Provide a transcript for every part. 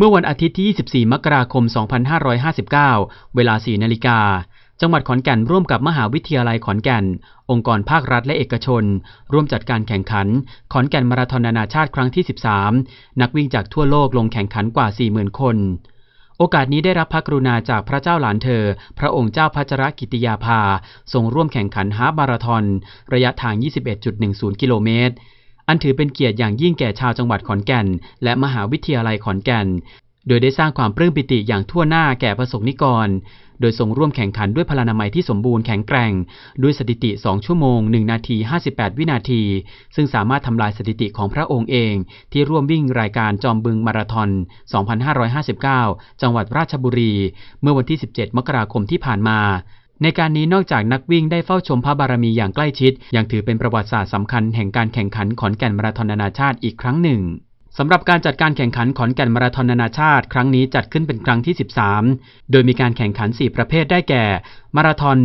เมื่อวันอาทิตย์ที่ 24 มกราคม 2559 เวลา 4 นาฬิกา จังหวัดขอนแก่นร่วมกับมหาวิทยาลัยขอนแก่น องค์กรภาครัฐและเอกชน ร่วมจัดการแข่งขัน ขอนแก่นมาราธอนนานาชาติครั้งที่ 13 นักวิ่งจากทั่วโลกลงแข่งขันกว่า 40,000 คน โอกาสนี้ได้รับพระกรุณาจากพระเจ้าหลานเธอ พระองค์เจ้าพัชรกิติยาภาทรงร่วมแข่งขันฮาล์ฟมาราธอนระยะทาง 21.10 กิโลเมตร อันถือเป็นเกียรติอย่างยิ่งแก่ชาวจังหวัดขอนแก่น และมหาวิทยาลัยขอนแก่น โดยได้สร้างความปลื้มปิติอย่างทั่วหน้าแก่ประสงนิกร โดยทรงร่วมแข่งขันด้วยพลานามัยที่สมบูรณ์แข็งแกร่ง ด้วยสถิติ 2 ชั่วโมง 1 นาที 58 วินาที ซึ่งสามารถทำลายสถิติของพระองค์เอง ที่ร่วมวิ่งรายการจอมบึงมาราธอน 2559 จังหวัดราชบุรี เมื่อวันที่ 17 มกราคมที่ผ่านมา ในการนี้นอกจากนักวิ่งได้เฝ้าชมพระบารมีอย่างใกล้ชิด ยังถือเป็นประวัติศาสตร์สำคัญแห่งการแข่งขันขอนแก่นมาราธอนนานาชาติอีกครั้งหนึ่งสำหรับการจัดการแข่งขันขอนแก่นมาราธอนนานาชาติ ครั้งนี้จัดขึ้นเป็นครั้งที่ 13 โดยมีการแข่งขัน 4 ประเภทได้แก่ มาราธอน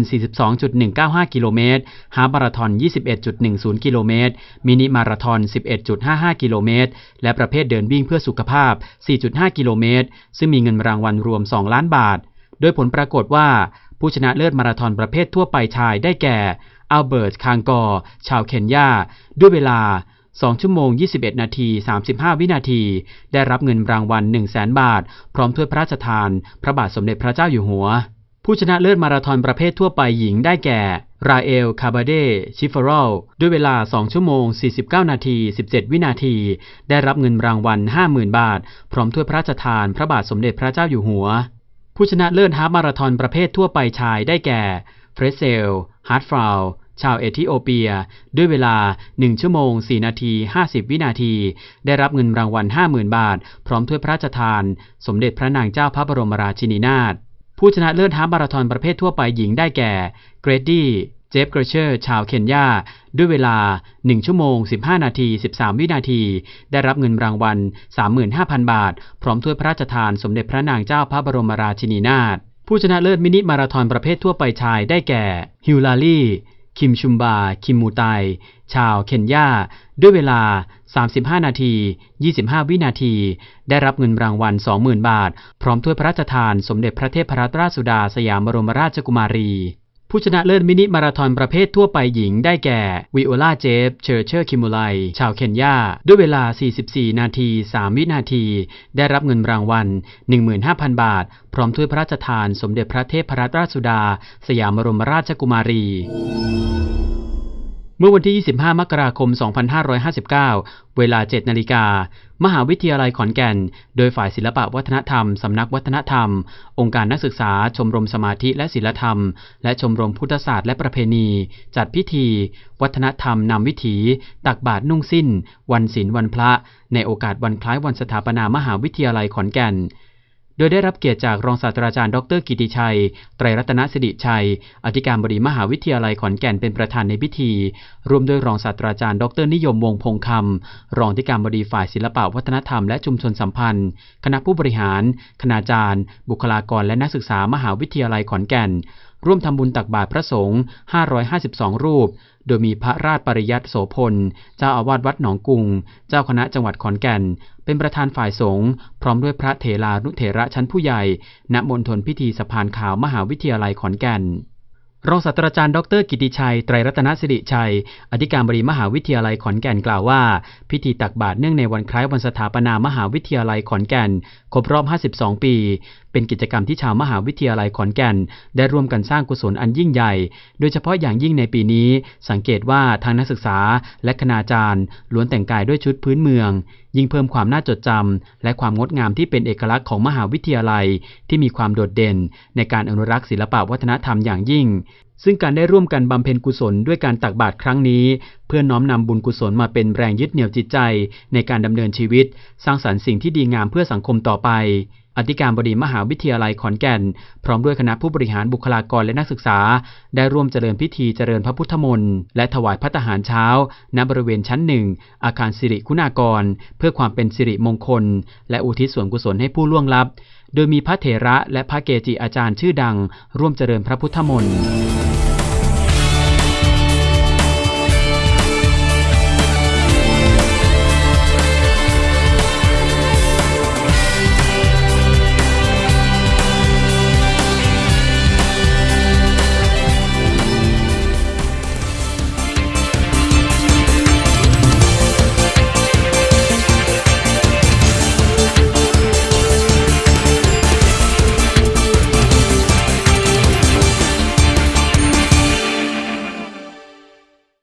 42.195 กิโลเมตรฮาล์ฟมาราธอน 21.10 กิโลเมตร มินิมาราธอน 11.55 กิโลเมตร และประเภทเดินวิ่งเพื่อสุขภาพ 4.5 กิโลเมตร ซึ่งมีเงินรางวัลรวม 2 ล้านบาท โดยผลปรากฏว่า ผู้ชนะเลิศมาราธอนประเภททั่วไปชายได้แก่อัลเบิร์ต คางกอร์ ชาวเคนยา ด้วยเวลา 2 ชั่วโมง 21 นาที 35 วินาที ได้รับเงินรางวัล 1 0 0 0 0แบาท พร้อมถ้วยพระราชทาน พระบาทสมเด็จพระเจ้าอยู่หัว ผู้ชนะเลิศมาราธอนประเภททั่วไปหญิงได้แก่ ราเอล คาบาเด ชิฟารอล ด้วยเวลา 2 ชั่วโมง 49 นาที 17 วินาที ได้รับเงินรางวัล 50,000 บาท พร้อมถ้วยพระราชทาน พระบาทสมเด็จพระเจ้าอยู่หัว ผู้ชนะเลิศฮาฟมาราธอนประเภททั่วไปชายได้แก่เฟรเซลฮาร์ดฟราวชาวเอธิโอเปีย ด้วยเวลา 1 ชั่วโมง 4 นาที 50 วินาที ได้รับเงินรางวัล 50,000 บาท พร้อมถ้วยพระราชทาน สมเด็จพระนางเจ้าพระบรมราชินีนาถผู้ชนะเลิศฮาล์ฟมาราธอนประเภททั่วไปหญิงได้แก่ เกรดดี้ จฟ เกรเชอร์ ชาวเคนยา ด้วยเวลา 1 ชั่วโมง 15 นาที 13 วินาที ได้รับเงินรางวัล 35,000 บาท พร้อมถ้วยพระราชทานสมเด็จพระนางเจ้าพระบรมราชินีนาถ ผู้ชนะเลิศมินิมาราธอนประเภททั่วไปชายได้แก่ ฮิวลาลีคิมชุมบา คิมมูไต ชาวเคนยา ด้วยเวลา 35 นาที 25 วินาที ได้รับเงินรางวัล 20,000 บาท พร้อมถ้วยพระราชทานสมเด็จพระเทพรัตนราชสุดาสยามบรมราชกุมารี ผู้ชนะเลิศมินิมาราธอนประเภททั่วไปหญิงได้แก่วิโอลาเจฟเชอร์เชอร์คิมูไลชาวเคนยา ด้วยเวลา 44 นาที 3 วินาที ได้รับเงินรางวัล 15,000 บาท พร้อมถ้วยพระราชทานสมเด็จพระเทพรัตนราชสุดา สยามบรมราชกุมารี เมื่อวันที่ 25 มกราคม 2559 เวลา 7 นาฬิกา มหาวิทยาลัยขอนแก่น โดยฝ่ายศิลปวัฒนธรรม สำนักวัฒนธรรม องค์การนักศึกษา ชมรมสมาธิและศิลธรรม และชมรมพุทธศาสตร์และประเพณี จัดพิธี วัฒนธรรมนำวิถี ตักบาตรนุ่งสิ้น วันศีลวันพระ ในโอกาสวันคล้ายวันสถาปนามหาวิทยาลัยขอนแก่น โดยได้รับเกียรติจากรองศาสตราจารย์ดรกิติชัย ไตรรัตนสิริชัย อธิการบดีมหาวิทยาลัยขอนแก่นเป็นประธานในพิธี ร่วมด้วยรองศาสตราจารย์ ดรนิยมวงพงคำ รองอธิการบดีฝ่ายศิลปวัฒนธรรมและชุมชนสัมพันธ์ คณะผู้บริหาร คณาจารย์ บุคลากรและนักศึกษามหาวิทยาลัยขอนแก่น ร่วมทำบุญตักบาตรพระสงฆ์ 552 รูป โดยมีพระราชปริยัติโสพล เจ้าอาวาสวัดหนองกุง เจ้าคณะจังหวัดขอนแก่น เป็นประธานฝ่ายสงฆ์พร้อมด้วยพระเถรานุเถระชั้นผู้ใหญ่ ณ มณฑลพิธีสะพานขาวมหาวิทยาลัยขอนแก่นรองศาสตราจารย์ดรกิติชัย ไตรรัตนสิริชัย อธิการบดีมหาวิทยาลัยขอนแก่นกล่าวว่า พิธีตักบาตรเนื่องในวันคล้ายวันสถาปนามหาวิทยาลัยขอนแก่น ครบรอบ 52 ปี เป็นกิจกรรมที่ชาวมหาวิทยาลัยขอนแก่น ได้ร่วมกันสร้างกุศลอันยิ่งใหญ่ โดยเฉพาะอย่างยิ่งในปีนี้ สังเกตว่าทางนักศึกษาและคณาจารย์ล้วนแต่งกายด้วยชุดพื้นเมือง ยิ่งเพิ่มความน่าจดจำและความงดงามที่เป็นเอกลักษณ์ของมหาวิทยาลัย ที่มีความโดดเด่น ในการอนุรักษ์ศิลปวัฒนธรรมอย่างยิ่งซึ่งการได้ร่วมกันบำเพ็ญกุศลด้วยการตักบาตรครั้งนี้ เพื่อน้อมนำบุญกุศลมาเป็นแรงยึดเหนี่ยวจิตใจ ในการดำเนินชีวิต สร้างสรรค์สิ่งที่ดีงามเพื่อสังคมต่อไป อธิการบดีมหาวิทยาลัยขอนแก่น พร้อมด้วยคณะผู้บริหารบุคลากรและนักศึกษา ได้ร่วมเจริญพิธีเจริญพระพุทธมนต์และถวายพระทหารเช้า ณบริเวณชั้นหนึ่งอาคารสิริคุณากร เพื่อความเป็นสิริมงคล และอุทิศส่วนกุศลให้ผู้ล่วงลับ โดยมีพระเถระและพระเกจิอาจารย์ชื่อดัง ร่วมเจริญพระพุทธมนต์